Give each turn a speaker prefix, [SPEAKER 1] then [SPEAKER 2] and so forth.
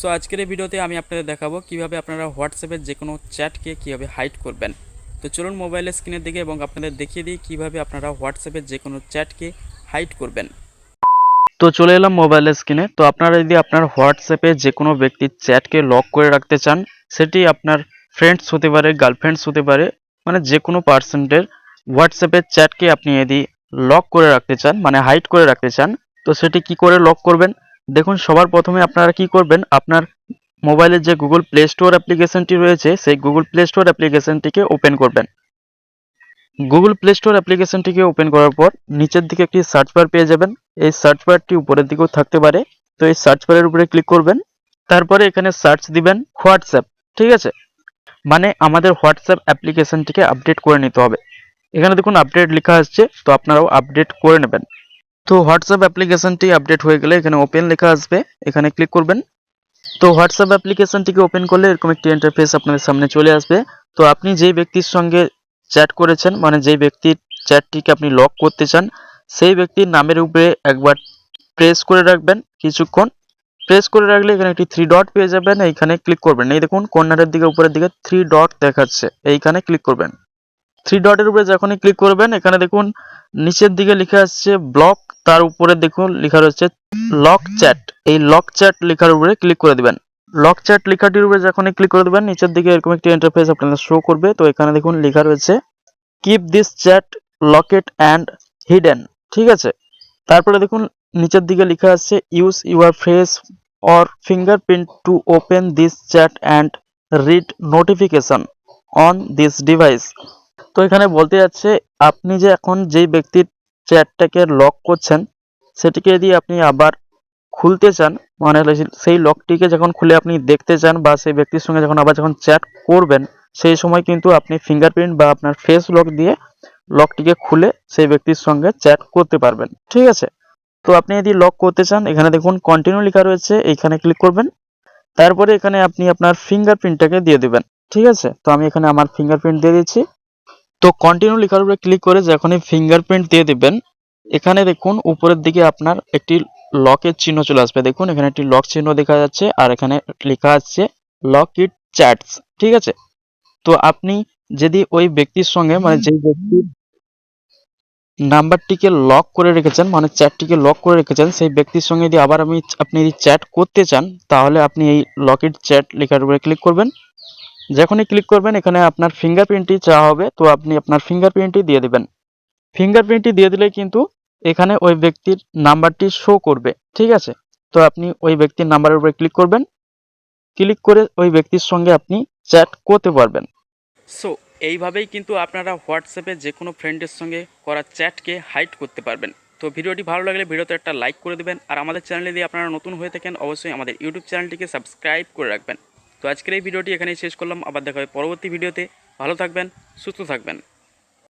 [SPEAKER 1] So আজকের এই ভিডিওতে আমি আপনাদের দেখাবো কীভাবে আপনারা হোয়াটসঅ্যাপের যে কোনো চ্যাটকে কীভাবে হাইড করবেন। তো চলুন মোবাইলের স্ক্রিনের দিকে এবং আপনাদের দেখিয়ে দিই কীভাবে আপনারা হোয়াটসঅ্যাপের যে কোনো চ্যাটকে হাইড করবেন। তো চলে এলাম মোবাইলের স্ক্রিনে তো আপনারা যদি আপনার হোয়াটসঅ্যাপে যে কোনো ব্যক্তির চ্যাটকে লক করে রাখতে চান, সেটি আপনার ফ্রেন্ডস হতে পারে গার্লফ্রেন্ডস হতে পারে মানে যে কোনো পার্সেন্টের হোয়াটসঅ্যাপের চ্যাটকে আপনি যদি লক করে রাখতে চান মানে হাইড করে রাখতে চান, তো সেটি কি করে লক করবেন? দেখুন, সবার প্রথমে আপনারা কি করবেন, আপনার মোবাইলের যে গুগল প্লে স্টোর অ্যাপ্লিকেশনটি রয়েছে, সেই গুগল প্লে স্টোর অ্যাপ্লিকেশনটিকে ওপেন করবেন। গুগল প্লে স্টোর অ্যাপ্লিকেশনটিকে ওপেন করার পর নিচের দিকে একটি সার্চ বার পেয়ে যাবেন। এই সার্চ বারটি উপরের দিকেও থাকতে পারে। তো এই সার্চ বারের উপরে ক্লিক করবেন। তারপরে এখানে সার্চ দিবেন হোয়াটসঅ্যাপ ঠিক আছে? মানে আমাদের হোয়াটসঅ্যাপ অ্যাপ্লিকেশনটিকে আপডেট করে নিতে হবে। এখানে দেখুন আপডেট লেখা আসছে, তো আপনারাও আপডেট করে নেবেন। তো হোয়াটসঅ্যাপ অ্যাপ্লিকেশনটি আপডেট হয়ে গেলে এখানে ওপেন লেখা আসবে। এখানে ক্লিক করবেন। তো হোয়াটসঅ্যাপ অ্যাপ্লিকেশনটিকে ওপেন করলে এরকম একটি ইন্টারফেস আপনাদের সামনে চলে আসবে। তো আপনি যেই ব্যক্তির সঙ্গে চ্যাট করেছেন মানে যেই ব্যক্তির চ্যাটটিকে আপনি লক করতে চান, সেই ব্যক্তির নামের উপরে একবার প্রেস করে রাখবেন কিছুক্ষণ। প্রেস করে রাখলে এখানে একটি থ্রি ডট পেয়ে যাবেন। এইখানে ক্লিক করবেন। এই দেখুন, কর্নারের দিকে, উপরের দিকে থ্রি ডট দেখাচ্ছে। এইখানে ক্লিক করবেন। থ্রি ডটের উপরে যখনই ক্লিক করবেন, এখানে দেখুন নিচের দিকে লেখা আসছে ব্লক তার উপরে দেখুন লেখা রয়েছে লক চ্যাট এই লক চ্যাট লেখার উপরে ক্লিক করে দিবেন। লক চ্যাট লেখাটির উপরে যখনই ক্লিক করে দেবেন, নিচের দিকে এরকম একটি ইন্টারফেস আপনাদের শো করবে। তো এখানে দেখুন লেখা রয়েছে keep this chat locked and hidden ঠিক আছে? তারপরে দেখুন নিচের দিকে লেখা আছে use your face or fingerprint to open this chat and read notification on this device তো এখানে বলতে যাচ্ছে, আপনি যে এখন যেই ব্যক্তির চ্যাটটাকে লক করছেন, সেটিকে যদি আপনি আবার খুলতে চান মানে সেই লকটিকে যখন খুলে আপনি দেখতে চান বা সেই ব্যক্তির সঙ্গে যখন আবার যখন চ্যাট করবেন, সেই সময় কিন্তু আপনি ফিঙ্গারপ্রিন্ট বা আপনার ফেস লক দিয়ে লকটিকে খুলে সেই ব্যক্তির সঙ্গে চ্যাট করতে পারবেন। ঠিক আছে? তো আপনি যদি লক করতে চান, এখানে দেখুন কন্টিনিউ লেখা রয়েছে, এইখানে ক্লিক করবেন। তারপরে এখানে আপনি আপনার ফিঙ্গারপ্রিন্টটাকে দিয়ে দিবেন। ঠিক আছে? তো আমি এখানে আমার ফিঙ্গারপ্রিন্ট দিয়ে দিচ্ছি। তো কন্টিনিউ লেখার উপরে ক্লিক করে যখনই ফিঙ্গারপ্রিন্ট দিয়ে দিবেন, এখানে দেখুন উপরের দিকে আপনার একটি লকের চিহ্ন চলে আসবে। দেখুন, এখানে একটি লক চিহ্ন দেখা যাচ্ছে আর এখানে লেখা আছে লক ইট চ্যাটস ঠিক আছে? তো আপনি যদি ওই ব্যক্তির সঙ্গে মানে যে ব্যক্তির নাম্বারটিকে লক করে রেখেছেন মানে চ্যাটটিকে লক করে রেখেছেন, সেই ব্যক্তির সঙ্গে যদি আবার আমি আপনি যদি চ্যাট করতে চান, তাহলে আপনি এই লক ইট চ্যাট লেখার উপরে ক্লিক করবেন। যখনই ক্লিক করবেন, এখানে আপনার ফিঙ্গারপ্রিন্টটি চাওয়া হবে, তো আপনি আপনার ফিঙ্গারপ্রিন্টটি দিয়ে দিবেন। ফিঙ্গারপ্রিন্টটি দিয়ে দিলে কিন্তু এখানে ওই ব্যক্তির নাম্বারটি শো করবে, ঠিক আছে? তো আপনি ওই ব্যক্তির নাম্বারের উপরে ক্লিক করবেন ক্লিক করে ওই ব্যক্তির সঙ্গে আপনি চ্যাট করতে পারবেন। সো এইভাবেই কিন্তু আপনারা হোয়াটসঅ্যাপে যে কোনো ফ্রেন্ডের সঙ্গে করা চ্যাটকে হাইড করতে পারবেন। তো ভিডিওটি ভালো লাগলে ভিডিওতে একটা লাইক করে দেবেন, আর আমাদের চ্যানেলে যদি আপনারা নতুন হয়ে থাকেন, অবশ্যই আমাদের ইউটিউব চ্যানেলটিকে সাবস্ক্রাইব করে রাখবেন। তো আজকের এই ভিডিওটি এখানেই শেষ করলাম। আবার দেখা হবে পরবর্তী ভিডিওতে। ভালো থাকবেন, সুস্থ থাকবেন।